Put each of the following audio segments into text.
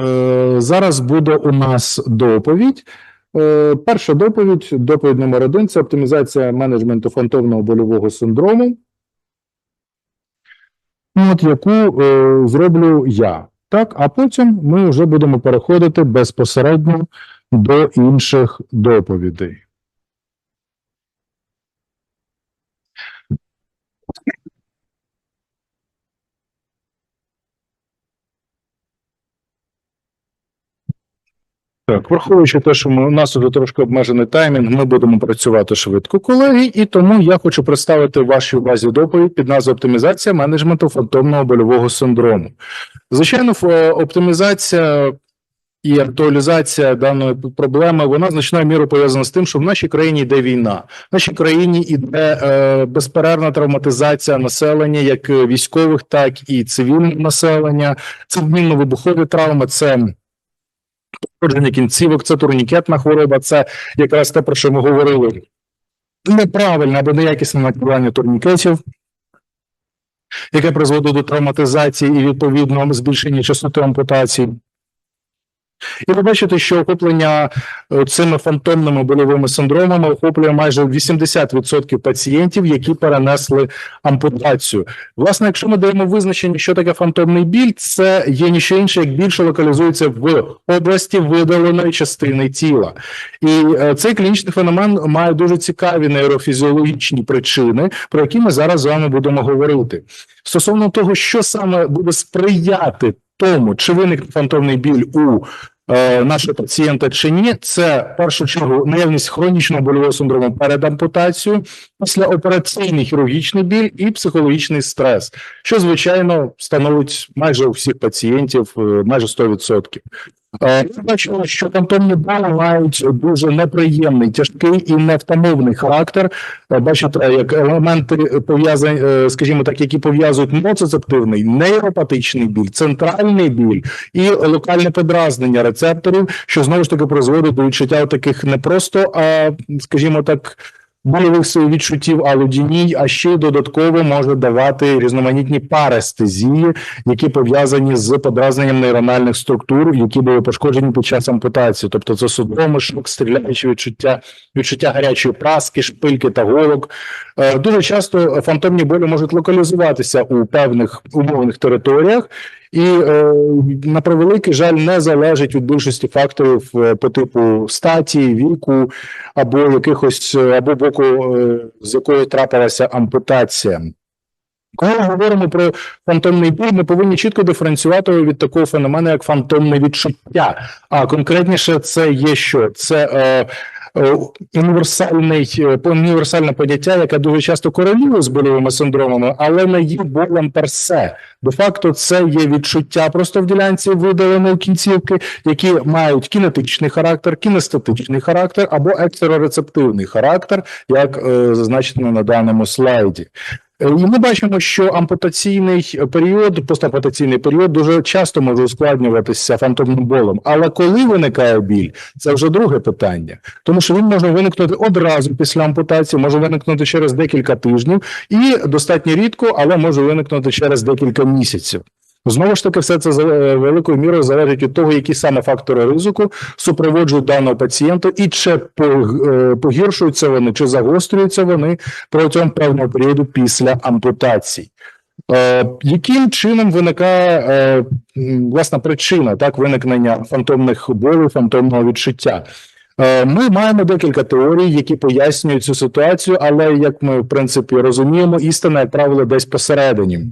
Е, Зараз буде у нас доповідь. Е, Перша доповідь, доповідь номер один це оптимізація менеджменту фантомного больового синдрому. От яку е, зроблю я. Так, а потім ми вже будемо переходити безпосередньо до інших доповідей. Так, враховуючи те, що ми, у нас тут трошки обмежений таймінг, ми будемо працювати швидко, колеги, і тому я хочу представити вашій увазі доповідь під назвою оптимізація менеджменту фантомного больового синдрому. Звичайно, оптимізація і актуалізація даної проблеми вона значною мірою пов'язана з тим, що в нашій країні йде війна. В нашій країні йде е, безперервна травматизація населення, як військових, так і цивільного населення. Це мінно-вибухові травми, це пошкодження кінцівок, це турнікетна хвороба, це якраз те, про що ми говорили. Неправильне або неякісне накладання турнікетів, яке призводить до травматизації і відповідно збільшення частоти ампутацій. І ви бачите, що охоплення е, цими фантомними больовими синдромами охоплює майже 80% пацієнтів, які перенесли ампутацію. Власне, якщо ми даємо визначення, що таке фантомний біль, це є ніщо інше, як більше локалізується в області видаленої частини тіла. І е, цей клінічний феномен має дуже цікаві нейрофізіологічні причини, про які ми зараз з вами будемо говорити. Стосовно того, що саме буде сприяти тому, чи виникне фантомний біль у е, нашого пацієнта чи ні, це в першу чергу наявність хронічного больового синдрому перед ампутацією, післяопераційний хірургічний біль і психологічний стрес, що звичайно становить майже у всіх пацієнтів е, майже 100%. Е, Ми бачимо, що фантомні болі мають дуже неприємний, тяжкий і невтамовний характер. Е, Бачите, як елементи пов'язані, е, скажімо так, які пов'язують ноцицептивний, нейропатичний біль, центральний біль і локальне подразнення рецепторів, що знову ж таки призводить до відчуття таких не просто, а скажімо так. Больових своїх відчуттів алодіній, а ще й додатково може давати різноманітні парестезії, які пов'язані з подразненням нейрональних структур, які були пошкоджені під час ампутації. Тобто це судоми, шок, стріляючі відчуття, відчуття гарячої праски, шпильки та голок. Е, Дуже часто фантомні болі можуть локалізуватися у певних умовних територіях. І е, на превеликий жаль не залежить від більшості факторів е, по типу статі, віку або якихось е, або боку, з якої трапилася ампутація. Коли ми говоримо про фантомний біль, ми повинні чітко диференціювати від такого феномену, як фантомне відчуття. А конкретніше, це є що? Це е, універсальний е, універсальне поняття, яке дуже часто корелює з бойовими синдромами, але не є болем персе. Де факто, це є відчуття просто в ділянці видаленої кінцівки, які мають кінетичний характер, кінестетичний характер або екстерорецептивний характер, як е, зазначено на даному слайді. Е, І ми бачимо, що ампутаційний період, постампутаційний період дуже часто може ускладнюватися фантомним болем. Але коли виникає біль, це вже друге питання, тому що він може виникнути одразу після ампутації, може виникнути через декілька тижнів, і достатньо рідко, але може виникнути через декілька місяців. Знову ж таки, все це е, великою мірою залежить від того, які саме фактори ризику супроводжують даного пацієнта, і чи е, погіршуються вони, чи загострюються вони протягом певного періоду після ампутації. Е, яким чином виникає власна причина так виникнення фантомних болів, фантомного відчуття? Ми маємо декілька теорій, які пояснюють цю ситуацію, але як ми в принципі розуміємо, істина, як правило, десь посередині.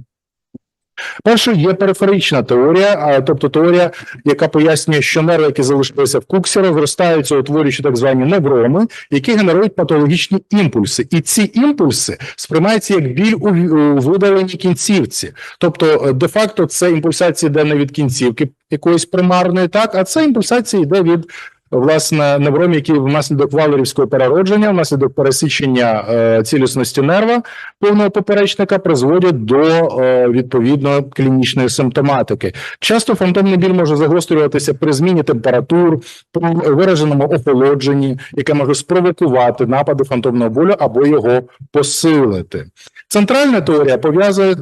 Перше є периферична теорія, тобто теорія, яка пояснює, що нерви, які залишилися в куксі, розростаються, утворюючи так звані неврони, які генерують патологічні імпульси. І ці імпульси сприймаються як біль у, видаленій кінцівці. Тобто, е, де-факто, це імпульсація йде не від кінцівки якоїсь примарної, так, а це імпульсація йде від. Власне, невром, які внаслідок валерівського переродження, внаслідок пересічення е, цілісності нерва повного поперечника призводять до е, відповідно клінічної симптоматики. Часто фантомний біль може загострюватися при зміні температур, при вираженому охолодженні, яке може спровокувати напади фантомного болю або його посилити. Центральна теорія пов'язує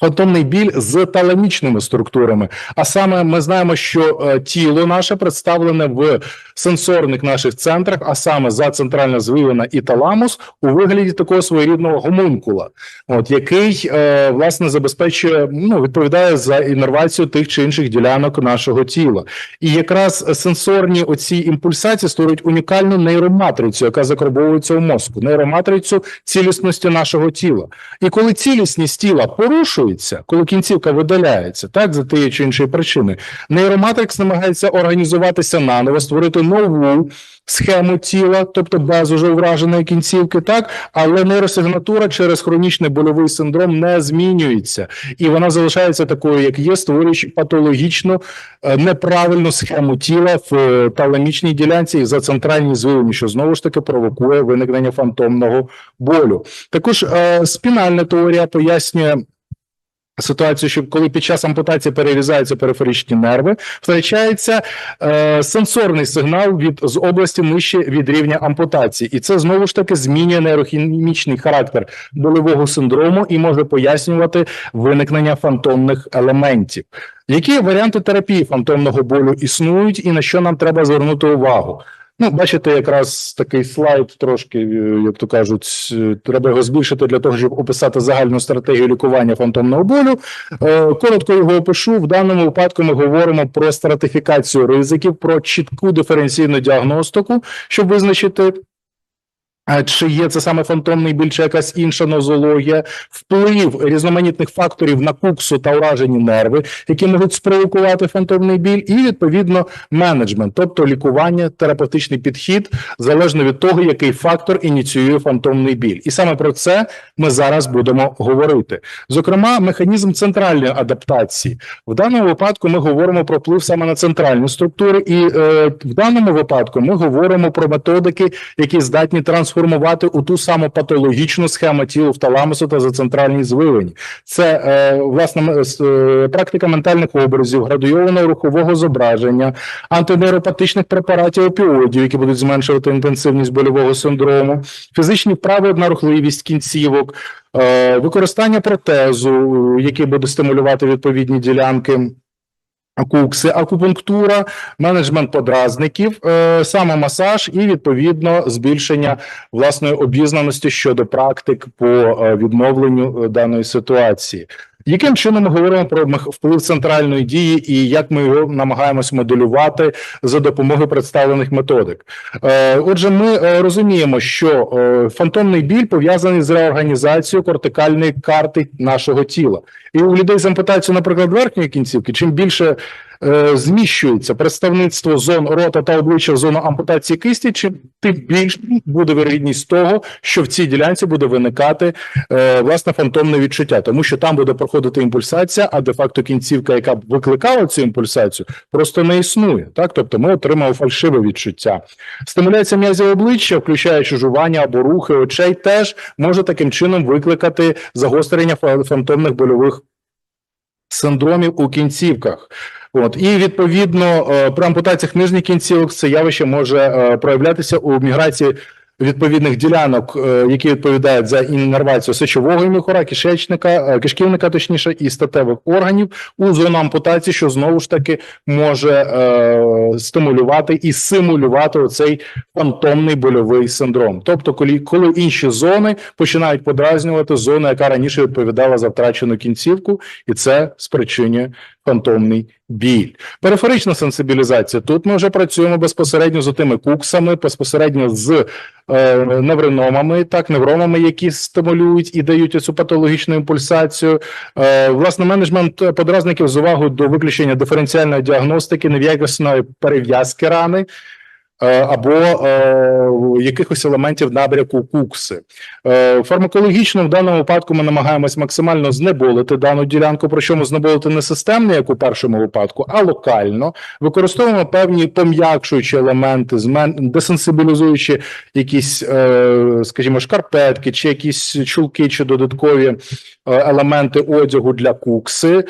фантомний біль з таламічними структурами. А саме ми знаємо, що е, тіло наше представлене в сенсорних наших центрах, а саме за центральна звивина і таламус, у вигляді такого своєрідного гомункула, от який е, власне забезпечує, ну відповідає за іннервацію тих чи інших ділянок нашого тіла. І якраз сенсорні оці імпульсації створюють унікальну нейроматрицю, яка закарбовується у мозку, нейроматрицю цілісності нашого тіла. І коли цілісність тіла порушується, коли кінцівка видаляється, так за тієї чи іншої причини, нейроматрикс намагається організуватися наново, створити нову схему тіла, тобто без уже враженої кінцівки, так але нейросигнатура через хронічний больовий синдром не змінюється, і вона залишається такою, як є, створюючи патологічну е, неправильну схему тіла в е, таламічній ділянці і за центральній звивині, що знову ж таки провокує виникнення фантомного болю. Також е, спінальна теорія пояснює. Ситуацію, що коли під час ампутації перерізаються периферичні нерви, втрачається е, сенсорний сигнал від з області нижче від рівня ампутації, і це знову ж таки змінює нейрохімічний характер болевого синдрому і може пояснювати виникнення фантомних елементів. Які варіанти терапії фантомного болю існують, і на що нам треба звернути увагу? Ну, бачите, якраз такий слайд трошки, е, як то кажуть, е, треба його збільшити для того, щоб описати загальну стратегію лікування фантомного болю. Е, Коротко його опишу. В даному випадку ми говоримо про стратифікацію ризиків, про чітку диференційну діагностику, щоб визначити. Чи є це саме фантомний біль, чи якась інша нозологія, вплив різноманітних факторів на куксу та уражені нерви, які можуть спровокувати фантомний біль, і відповідно менеджмент, тобто лікування, терапевтичний підхід, залежно від того, який фактор ініціює фантомний біль. І саме про це ми зараз будемо говорити. Зокрема, механізм центральної адаптації. В даному випадку ми говоримо про вплив саме на центральні структури, і е, в даному випадку ми говоримо про методики, які здатні трансформувати у ту саму патологічну схему тіла в таламусу та за центральній звивині. Це е, власне е, практика ментальних образів, градуйованого рухового зображення, антинейропатичних препаратів опіодів, які будуть зменшувати інтенсивність больового синдрому, фізичні вправи рухливість кінцівок, е, використання протезу, який буде стимулювати відповідні ділянки. Кукси, акупунктура, менеджмент подразників, саме самомасаж і відповідно збільшення власної обізнаності щодо практик по е, відновленню е, даної ситуації. Яким чином ми говоримо про вплив центральної дії і як ми його намагаємось моделювати за допомогою представлених методик? Е, Отже, ми е, розуміємо, що е, фантомний біль пов'язаний з реорганізацією кортикальної карти нашого тіла. І у людей з ампутацією, наприклад, верхньої кінцівки, чим більше зміщується представництво зон рота та обличчя в зону ампутації кисті, чим тим більш буде вірогідність того, що в цій ділянці буде виникати е, власне фантомне відчуття, тому що там буде проходити імпульсація, а де-факто кінцівка, яка б викликала цю імпульсацію, просто не існує. Так, тобто ми отримали фальшиве відчуття. Стимуляція м'язів обличчя, включаючи жування або рухи очей, теж може таким чином викликати загострення фантомних больових синдромів у кінцівках. От і відповідно е, при ампутаціях нижніх кінцівок це явище може е, проявлятися у міграції відповідних ділянок, е, які відповідають за іннервацію сечового міхора, кишечника, кишківника, точніше, і статевих органів у зону ампутації, що знову ж таки може стимулювати і симулювати оцей фантомний больовий синдром. Тобто, коли, коли інші зони починають подразнювати зону, яка раніше відповідала за втрачену кінцівку, і це спричинює фантомний біль. Периферична сенсибілізація. Тут ми вже працюємо безпосередньо з тими куксами, безпосередньо з е, невриномами, так, невромами, які стимулюють і дають цю патологічну імпульсацію. Е, власне, менеджмент подразників з увагою до виключення диференціальної діагностики, нев'якісної перев'язки рани. Е, Або е, якихось елементів набряку кукси. Е, фармакологічно в даному випадку ми намагаємось максимально знеболити дану ділянку, причому знеболити не системно, як у першому випадку, а локально. Використовуємо певні пом'якшуючі елементи, десенсибілізуючи якісь, скажімо, шкарпетки, чи якісь чулки, чи додаткові елементи одягу для кукси.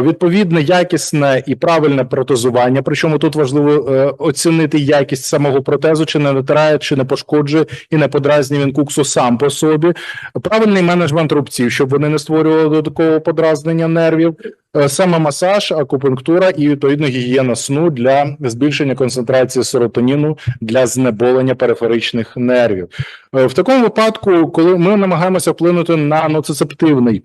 Відповідне якісне і правильне протезування. Причому тут важливо оцінити якість якість самого протезу, чи не натирає, чи не пошкоджує і не подразнює він куксу сам по собі. Правильний менеджмент рубців, щоб вони не створювали додаткового подразнення нервів. Е, Саме масаж, акупунктура і відповідно гігієна сну для збільшення концентрації серотоніну для знеболення периферичних нервів. Е, В такому випадку, коли ми намагаємося вплинути на ноцицептивний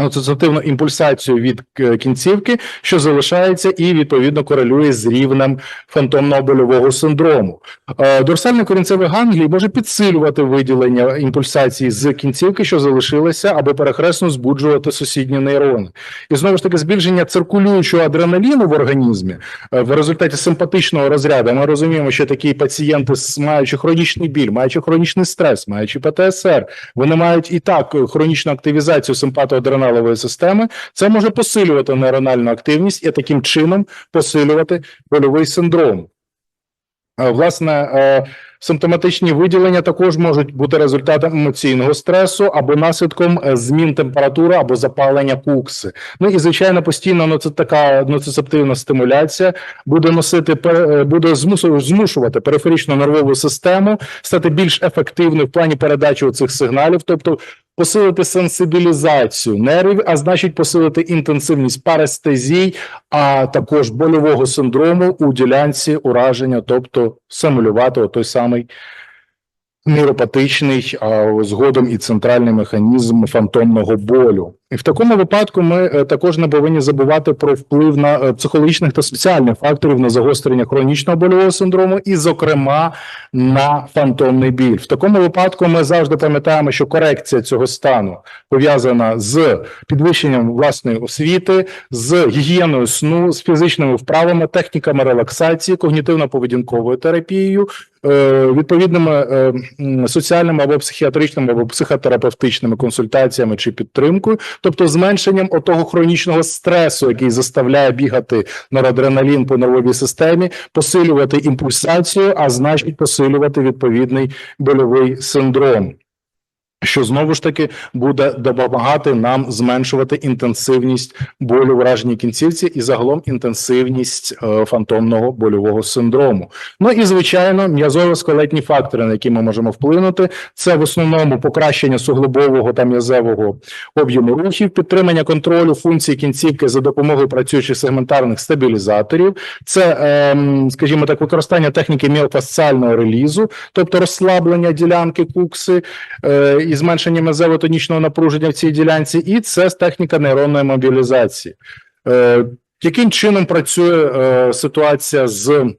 ноцицептивну імпульсацію від е, кінцівки, що залишається і відповідно корелює з рівнем фантомного больового синдрому. Е, Дорсальний корінцевий ганглій може підсилювати виділення імпульсації з кінцівки, що залишилися, або перехресно збуджувати сусідні нейрони. І знову ж таки, збільшення циркулюючого адреналіну в організмі е, в результаті симпатичного розряду. Ми розуміємо, що такі пацієнти, маючи хронічний біль, маючи хронічний стрес, маючи ПТСР, вони мають і так хронічну активізацію симпатоадреналової системи. Це може посилювати нейрональну активність і таким чином посилювати больовий синдром. Е, Власне, е, симптоматичні виділення також можуть бути результатом емоційного стресу або наслідком е, змін температури або запалення кукси. Ну і звичайно, постійно ну, це така ноцицептивна стимуляція буде носити буде змушувати периферичну нервову систему стати більш ефективною в плані передачі цих сигналів, тобто посилити сенсибілізацію нервів, а значить посилити інтенсивність парестезій, а також больового синдрому у ділянці ураження, тобто симулювати той самий нейропатичний, а згодом і центральний механізм фантомного болю. І в такому випадку ми е, також не повинні забувати про вплив на е, психологічних та соціальних факторів на загострення хронічного больового синдрому, і, зокрема, на фантомний біль. В такому випадку ми завжди пам'ятаємо, що корекція цього стану пов'язана з підвищенням власної освіти, з гігієною сну, з фізичними вправами, техніками релаксації, когнітивно-поведінковою терапією, відповідними е, соціальними або психіатричними або психотерапевтичними консультаціями чи підтримкою, тобто зменшенням отого хронічного стресу, який заставляє бігати норадреналін по нервовій системі, посилювати імпульсацію, а значить посилювати відповідний больовий синдром. Що знову ж таки буде допомагати нам зменшувати інтенсивність болю враженій кінцівці і загалом інтенсивність е, фантомного больового синдрому. Ну і звичайно, м'язово-скелетні фактори, на які ми можемо вплинути, це в основному покращення суглобового та м'язевого об'єму рухів, підтримання контролю функцій кінцівки за допомогою працюючих сегментарних стабілізаторів, це, ем, скажімо так, використання техніки міофасціального релізу, тобто розслаблення ділянки кукси е, і зменшення мезево-тонічного напруження в цій ділянці, і це техніка нейронної мобілізації. Е, яким чином працює е, ситуація з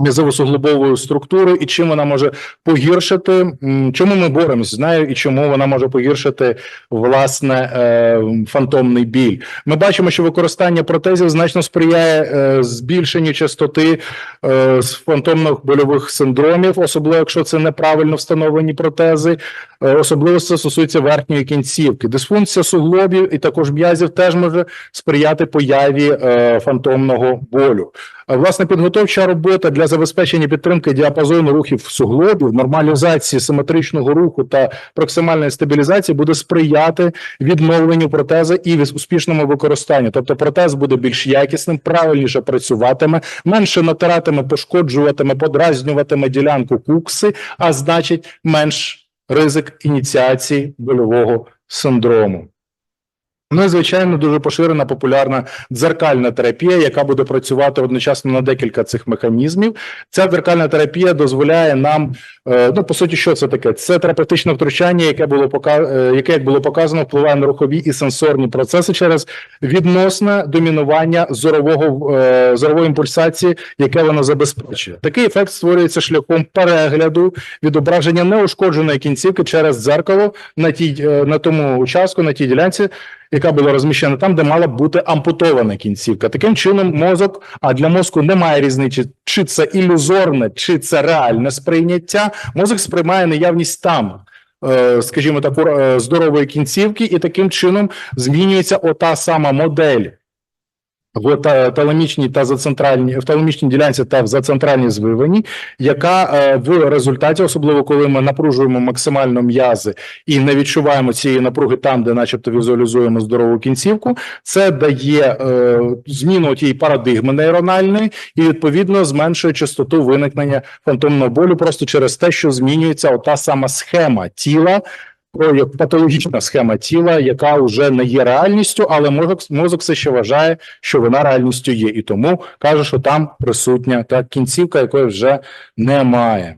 м'язово-суглобовою структурою і чим вона може погіршити? Чому ми боремось з нею і чому вона може погіршити власне е, фантомний біль? Ми бачимо, що використання протезів значно сприяє е, збільшенню частоти е, фантомних больових синдромів, особливо якщо це неправильно встановлені протези. Особливо це стосується верхньої кінцівки. Дисфункція суглобів і також м'язів теж може сприяти появі фантомного болю. Власне, підготовча робота для забезпечення підтримки діапазону рухів суглобів, нормалізації симетричного руху та проксимальної стабілізації буде сприяти відновленню протеза і успішному використанню. Тобто протез буде більш якісним, правильніше працюватиме, менше натиратиме, пошкоджуватиме, подразнюватиме ділянку кукси, а значить менш ризик ініціації больового синдрому. Ну і звичайно, дуже поширена популярна дзеркальна терапія, яка буде працювати одночасно на декілька цих механізмів. Ця дзеркальна терапія дозволяє нам, е, ну по суті, що це таке? Це терапевтичне втручання, яке було е, яке, як було показано, впливає на рухові і сенсорні процеси через відносне домінування зорового е, зорової імпульсації, яке воно забезпечує. Такий ефект створюється шляхом перегляду відображення неушкодженої кінцівки через дзеркало на тій на тому участку, на тій ділянці, яка була розміщена там, де мала бути ампутована кінцівка. Таким чином, мозок, а для мозку немає різниці, чи це ілюзорне, чи це реальне сприйняття. Мозок сприймає наявність там. е, Скажімо, так, е, здорової кінцівки, і таким чином змінюється ота сама модель в та- таламічній та зацентральній в таламічній ділянці та в зацентральній звивині, яка е, в результаті, особливо коли ми напружуємо максимально м'язи і не відчуваємо цієї напруги там, де, начебто, візуалізуємо здорову кінцівку, це дає е, зміну тієї парадигми нейрональної і відповідно зменшує частоту виникнення фантомного болю просто через те, що змінюється ота сама схема тіла. Як патологічна схема тіла, яка вже не є реальністю, але мозок, мозок все ще вважає, що вона реальністю є, і тому каже, що там присутня та кінцівка, якої вже немає.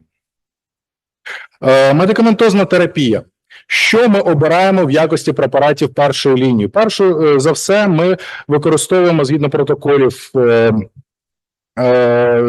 Е, медикаментозна терапія. Що ми обираємо в якості препаратів першої лінії? Першу е, за все, ми використовуємо згідно протоколів. е,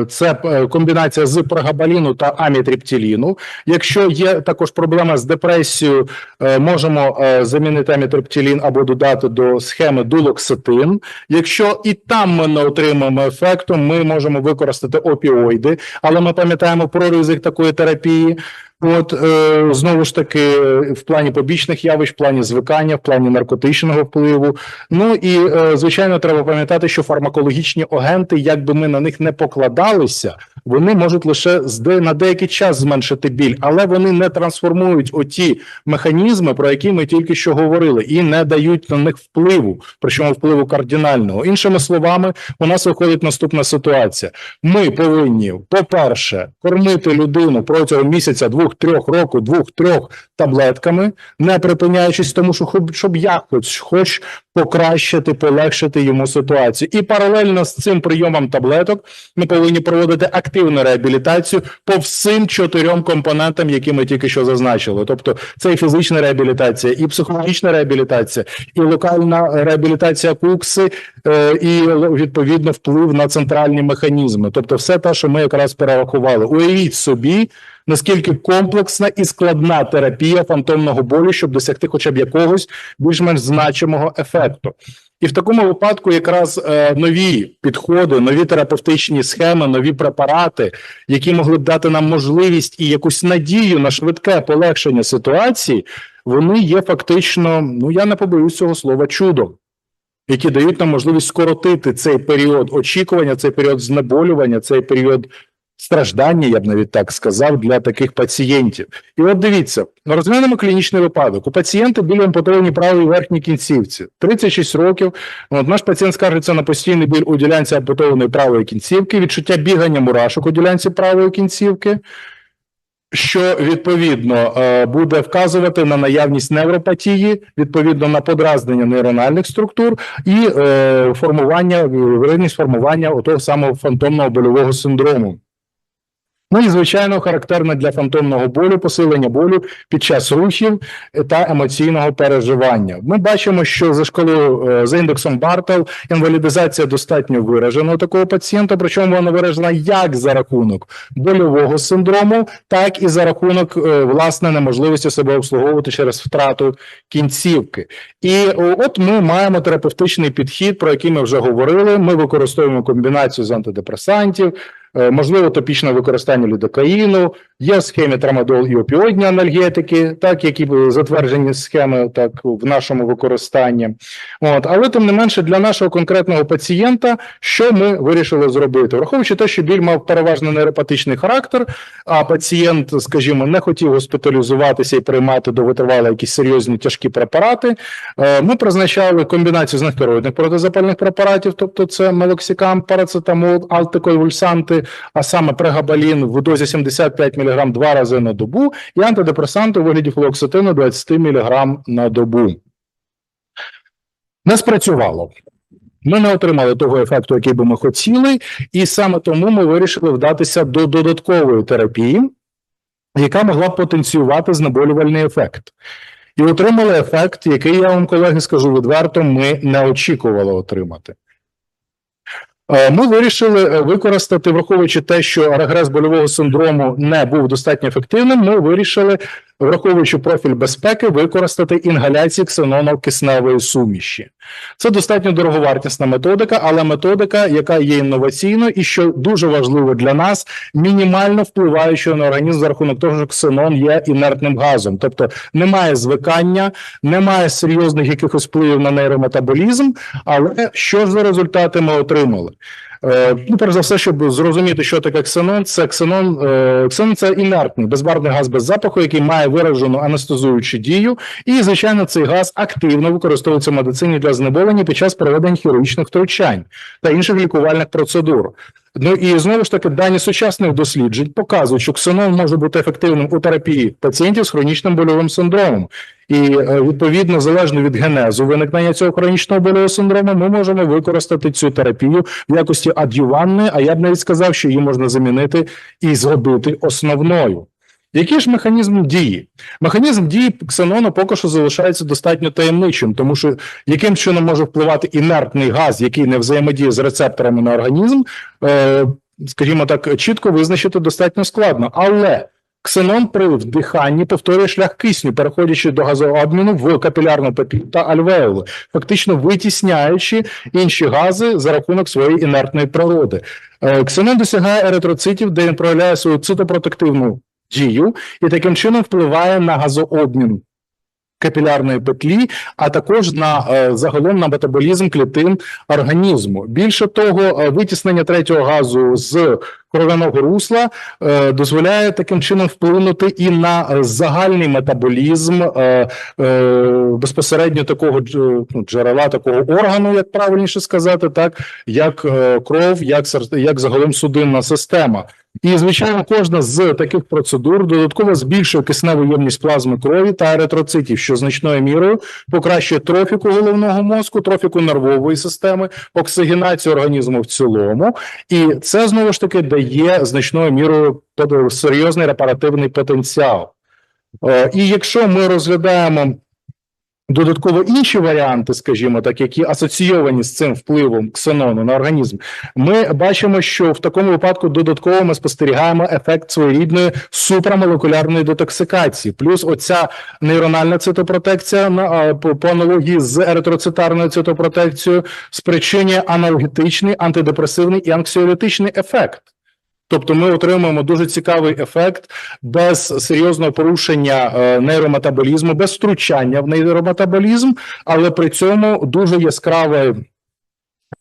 Це е, комбінація з прогабаліну та амітриптиліну. Якщо є також проблема з депресією, е, можемо е, замінити амітриптилін або додати до схеми дулоксетин. Якщо і там ми не отримаємо ефекту, ми можемо використати опіоїди, але ми пам'ятаємо про ризик такої терапії. От е, знову ж таки, в плані побічних явищ, в плані звикання, в плані наркотичного впливу. Ну і е, звичайно, треба пам'ятати, що фармакологічні агенти, як би ми на них не покладалися, вони можуть лише на деякий час зменшити біль, але вони не трансформують оті механізми, про які ми тільки що говорили, і не дають на них впливу, причому впливу кардинального. Іншими словами, у нас виходить наступна ситуація. Ми повинні, по-перше, кормити людину протягом місяця, двох, трьох року, двох, трьох таблетками, не припиняючись, тому що хоч- щоб якось хоч покращити, полегшити йому ситуацію. І паралельно з цим прийомом таблеток ми повинні проводити активну реабілітацію по всім чотирьом компонентам, які ми тільки що зазначили. Тобто, це і фізична реабілітація, і психологічна реабілітація, і локальна реабілітація кукси, е, і відповідно вплив на центральні механізми. Тобто, все те, що ми якраз перерахували. Уявіть собі. Наскільки комплексна і складна терапія фантомного болю, щоб досягти хоча б якогось більш-менш значимого ефекту, і в такому випадку якраз е, нові підходи, нові терапевтичні схеми, нові препарати, які могли б дати нам можливість і якусь надію на швидке полегшення ситуації, вони є фактично, ну я не побоюсь цього слова, чудом. Які дають нам можливість скоротити цей період очікування, цей період знеболювання, цей період страждання, я б навіть так сказав, для таких пацієнтів. І от дивіться, ну, розглянемо клінічний випадок. У пацієнта біль ампутованій правій верхній кінцівці, 36 років. От наш пацієнт скаржиться на постійний біль у ділянці ампутованої правої кінцівки, відчуття бігання мурашок у ділянці правої кінцівки. Що відповідно е, буде вказувати на наявність невропатії, відповідно на подразнення нейрональних структур і е, формування вірогідність формування отого самого фантомного больового синдрому. Ну і звичайно, характерне для фантомного болю посилення болю під час рухів та емоційного переживання. Ми бачимо, що за шкалою е, за індексом Бартел інвалідизація достатньо виражена у такого пацієнта, причому вона виражена як за рахунок больового синдрому, так і за рахунок е, власне неможливості себе обслуговувати через втрату кінцівки. І от ми маємо терапевтичний підхід, про який ми вже говорили. Ми використовуємо комбінацію з антидепресантів. Е, Можливо, топічне використання лідокаїну, є в схемі трамадол і опіоїдні анальгетики, так які затверджені схеми так в нашому використанні. От, але тим не менше, для нашого конкретного пацієнта, що ми вирішили зробити, враховуючи те, що біль мав переважно нейропатичний характер, а пацієнт, скажімо, не хотів госпіталізуватися і приймати довготривалі якісь серйозні тяжкі препарати. е, Ми призначали комбінацію з нестероїдних протизапальних препаратів, тобто це мелоксикам, парацетамол, алтиконвульсанти, а саме прегабалін в дозі 75 мг два рази на добу, і антидепресанти у вигляді флуоксетину 20 мг на добу. Не спрацювало. Ми не отримали того ефекту, який би ми хотіли, і саме тому ми вирішили вдатися до додаткової терапії, яка могла б потенціювати знеболювальний ефект. І отримали ефект, який я вам, колеги, скажу відверто, ми не очікували отримати. Е, Ми вирішили е, використати, враховуючи те, що регрес больового синдрому не був достатньо ефективним. Ми вирішили враховуючи профіль безпеки, використати інгаляції ксеноно-кисневої суміші. Це достатньо дороговартісна методика, але методика, яка є інноваційною і що дуже важливо для нас, мінімально впливаючою на організм за рахунок того, що ксенон є інертним газом, тобто немає звикання, немає серйозних якихось впливів на нейрометаболізм. Але що ж за результати ми отримали? Е, Ну, перш за все, щоб зрозуміти, що таке ксенон, це ксенон, е, ксенон це інертний безбарвний газ без запаху, який має виражену анестезуючу дію, і звичайно, цей газ активно використовується в медицині для знеболення під час проведення хірургічних втручань та інших лікувальних процедур. Ну і знову ж таки, дані сучасних досліджень показують, що ксенон може бути ефективним у терапії пацієнтів з хронічним больовим синдромом. І е, відповідно, залежно від генезу виникнення цього хронічного больового синдрому, ми можемо використати цю терапію в якості ад'юванної, а я б навіть сказав, що її можна замінити і зробити основною. Який ж механізм дії? Механізм дії ксенону поки що залишається достатньо таємничим, тому що яким чином може впливати інертний газ, який не взаємодіє з рецепторами на організм, е, скажімо так, чітко визначити достатньо складно. Але ксенон при вдиханні повторює шлях кисню, переходячи до газообміну в капілярну петлю та альвеоли, фактично витісняючи інші гази за рахунок своєї інертної природи. Е, Ксенон досягає еритроцитів, де він проявляє свою цитопротективну дію і таким чином впливає на газообмін капілярної петлі, а також на е, загалом на метаболізм клітин організму. Більше того, е, витіснення третього газу з кров'яного русла е, дозволяє таким чином вплинути і на загальний метаболізм безпосередньо такого ну, джерела, такого органу, як правильніше сказати, так як кров, як як загалом судинна система. І, звичайно, кожна з таких процедур додатково збільшує кисневу ємність плазми крові та еритроцитів, що значною мірою покращує трофіку головного мозку, трофіку нервової системи, оксигенацію організму в цілому. І це знову ж таки дає значною мірою серйозний репаративний потенціал. Е, І якщо ми розглядаємо додатково інші варіанти, скажімо так, які асоційовані з цим впливом ксенону на організм, ми бачимо, що в такому випадку додатково ми спостерігаємо ефект своєрідної супрамолекулярної детоксикації. Плюс оця нейрональна цитопротекція на по, аналогії з еритроцитарною цитопротекцією спричинює аналогетичний антидепресивний і анксіолітичний ефект. Тобто ми отримуємо дуже цікавий ефект без серйозного порушення е, нейрометаболізму, без втручання в нейрометаболізм, але при цьому дуже яскравий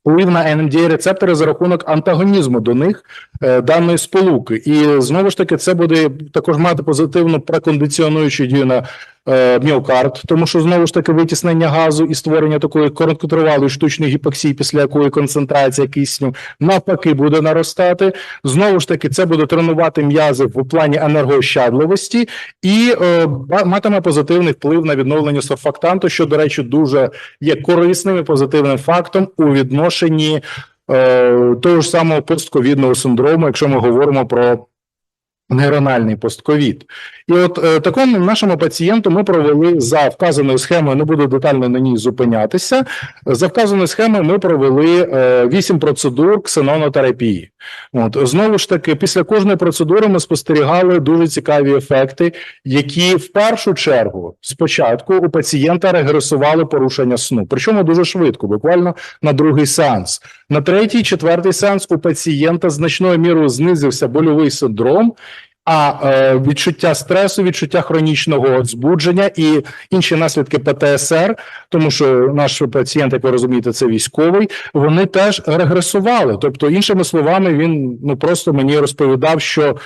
вплив на NMDA рецептори за рахунок антагонізму до них е, даної сполуки. І знову ж таки, це буде також мати позитивну прекондиціонуючу дію на е, міокард, тому що знову ж таки витіснення газу і створення такої короткотривалої штучної гіпоксії, після якої концентрація кисню навпаки буде наростати. Знову ж таки, це буде тренувати м'язи в плані енергоощадливості і е, матиме позитивний вплив на відновлення сурфактанту, що, до речі, дуже є корисним і позитивним фактом у відношенні е, того ж самого постковідного синдрому, якщо ми говоримо про нейрональний постковід. І от е, такому нашому пацієнту ми провели за вказаною схемою, не буду детально на ній зупинятися. За вказаною схемою ми провели е, 8 процедур ксенонотерапії. От знову ж таки, після кожної процедури ми спостерігали дуже цікаві ефекти, які в першу чергу спочатку у пацієнта регресували порушення сну, причому дуже швидко, буквально на другий сеанс. На третій, четвертий сеанс у пацієнта значною мірою знизився больовий синдром. А е, відчуття стресу, відчуття хронічного збудження і інші наслідки ПТСР, тому що наш пацієнт, як ви розумієте, це військовий, вони теж регресували. Тобто, іншими словами, він ну просто мені розповідав, що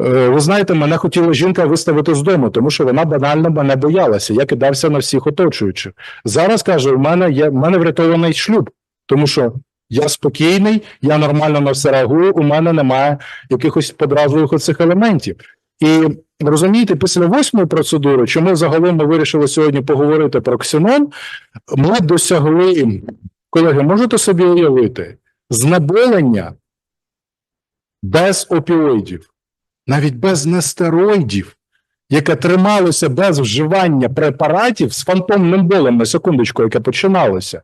е, ви знаєте, мене хотіла жінка виставити з дому, тому що вона банально мене боялася. Я кидався на всіх оточуючих. Зараз каже: у мене є в мене врятований шлюб, тому що я спокійний, я нормально на все реагую. У мене немає якихось подразливих оцих елементів. І розумієте, після восьмої процедури, чому загалом ми вирішили сьогодні поговорити про ксенон, ми досягли, колеги, можете собі уявити, знеболення без опіоїдів, навіть без нестероїдів, яке трималося без вживання препаратів з фантомним болем, на секундочку, яке починалося.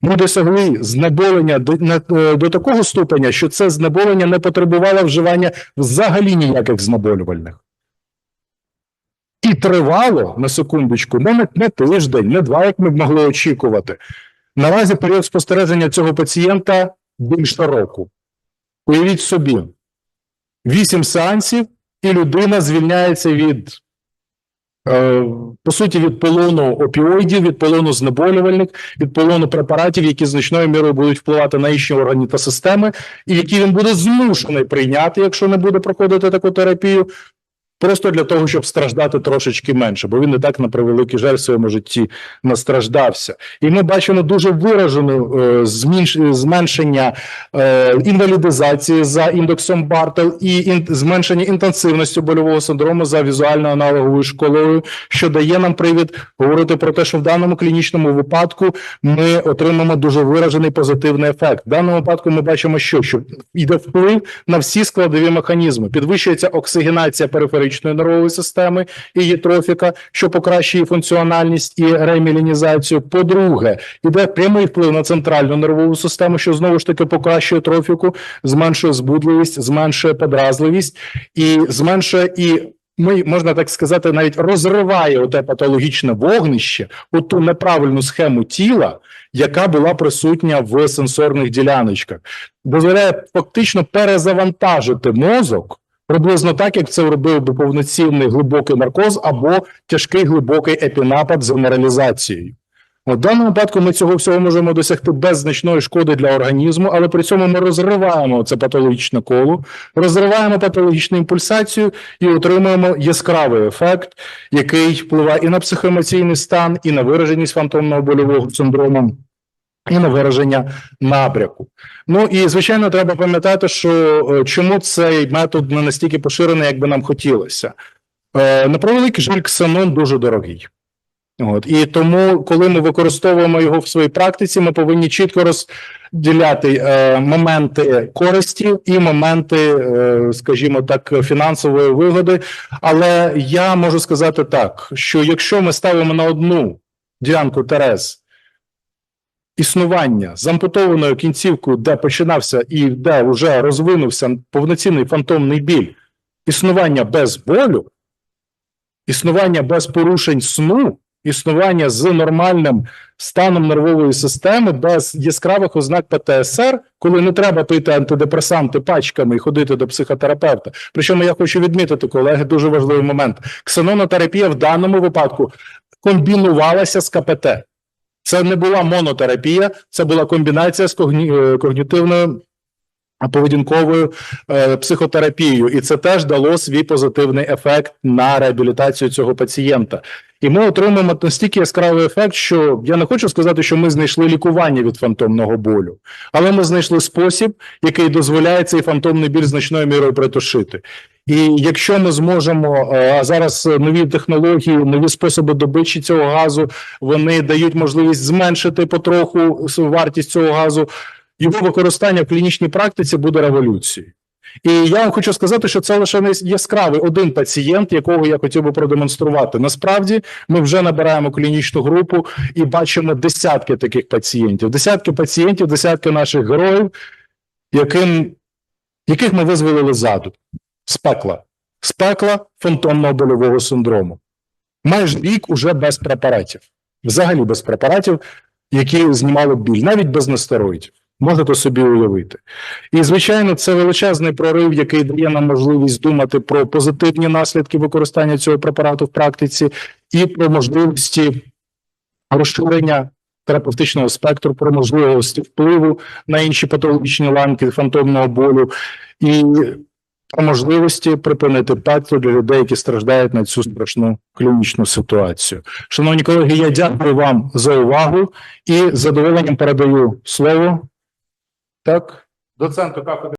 Ми досягли знеболення до, на- е, до такого ступеня, що це знеболення не потребувало вживання взагалі ніяких знеболювальних. І тривало на секундочку, навіть не тиждень, не два, як ми б могли очікувати. Наразі період спостереження цього пацієнта більше року. Уявіть собі, вісім сеансів, і людина звільняється від, е, по суті, від полону опіоїдів, від полону знеболювальних, від полону препаратів, які значною мірою будуть впливати на інші органи та системи, і які він буде змушений прийняти, якщо не буде проходити таку терапію. Просто для того, щоб страждати трошечки менше, бо він і так на превеликий жаль в своєму житті настраждався. І ми бачимо дуже виражене е, зменшення е, інвалідизації за індексом Бартел і зменшення інтенсивності больового синдрому за візуально-аналоговою школою, що дає нам привід говорити про те, що в даному клінічному випадку ми отримаємо дуже виражений позитивний ефект. В даному випадку ми бачимо, що, що йде вплив на всі складові механізми. Підвищується оксигенація периферичної нервової системи і її трофіка, що покращує функціональність і ремілінізацію. По-друге, йде прямий вплив на центральну нервову систему, що знову ж таки покращує трофіку, зменшує збудливість, зменшує подразливість і зменшує і. Ми можна так сказати, навіть розриває оте патологічне вогнище, оту неправильну схему тіла, яка була присутня в сенсорних діляночках, дозволяє фактично перезавантажити мозок приблизно так, як це робив би повноцінний глибокий наркоз або тяжкий глибокий епінапад з генералізацією. В даному випадку ми цього всього можемо досягти без значної шкоди для організму, але при цьому ми розриваємо це патологічне коло, розриваємо патологічну імпульсацію і отримуємо яскравий ефект, який впливає і на психоемоційний стан, і на вираженість фантомного больового синдрому. І на вираження напряку. Ну і звичайно, треба пам'ятати, що е, чому цей метод не настільки поширений, як би нам хотілося. Е, на превеликий жаль, ксенон дуже дорогий. От і тому, коли ми використовуємо його в своїй практиці, ми повинні чітко розділяти е, моменти користі і моменти, е, скажімо так, фінансової вигоди. Але я можу сказати так: що якщо ми ставимо на одну ділянку Терез існування з ампутованою кінцівкою, де починався і де вже розвинувся повноцінний фантомний біль, існування без болю, існування без порушень сну, існування з нормальним станом нервової системи, без яскравих ознак ПТСР, коли не треба пити антидепресанти пачками і ходити до психотерапевта. Причому я хочу відмітити, колеги, дуже важливий момент. Ксенонотерапія в даному випадку комбінувалася з КПТ. Це не була монотерапія, це була комбінація з когні... е, когнітивною поведінковою е, психотерапією, і це теж дало свій позитивний ефект на реабілітацію цього пацієнта. І ми отримуємо настільки яскравий ефект, що я не хочу сказати, що ми знайшли лікування від фантомного болю, але ми знайшли спосіб, який дозволяє цей фантомний біль значною мірою притушити. І якщо ми зможемо, е, а зараз нові технології, нові способи добичі цього газу, вони дають можливість зменшити потроху вартість цього газу. Його використання в клінічній практиці буде революцією. І я вам хочу сказати, що це лише не яскравий один пацієнт, якого я хотів би продемонструвати. Насправді, ми вже набираємо клінічну групу і бачимо десятки таких пацієнтів, десятки пацієнтів, десятки наших героїв, яким, яких ми визволили ззаду, з пекла, з пекла фантомного больового синдрому. Майже рік уже без препаратів, взагалі без препаратів, які знімали біль, навіть без нестероїдів. Можете собі уявити. І, звичайно, це величезний прорив, який дає нам можливість думати про позитивні наслідки використання цього препарату в практиці і про можливості розширення терапевтичного спектру, про можливості впливу на інші патологічні ланки фантомного болю і про можливості припинити працю для людей, які страждають на цю страшну клінічну ситуацію. Шановні колеги, я дякую вам за увагу і задоволенням передаю слово. Так, доценту кафедри.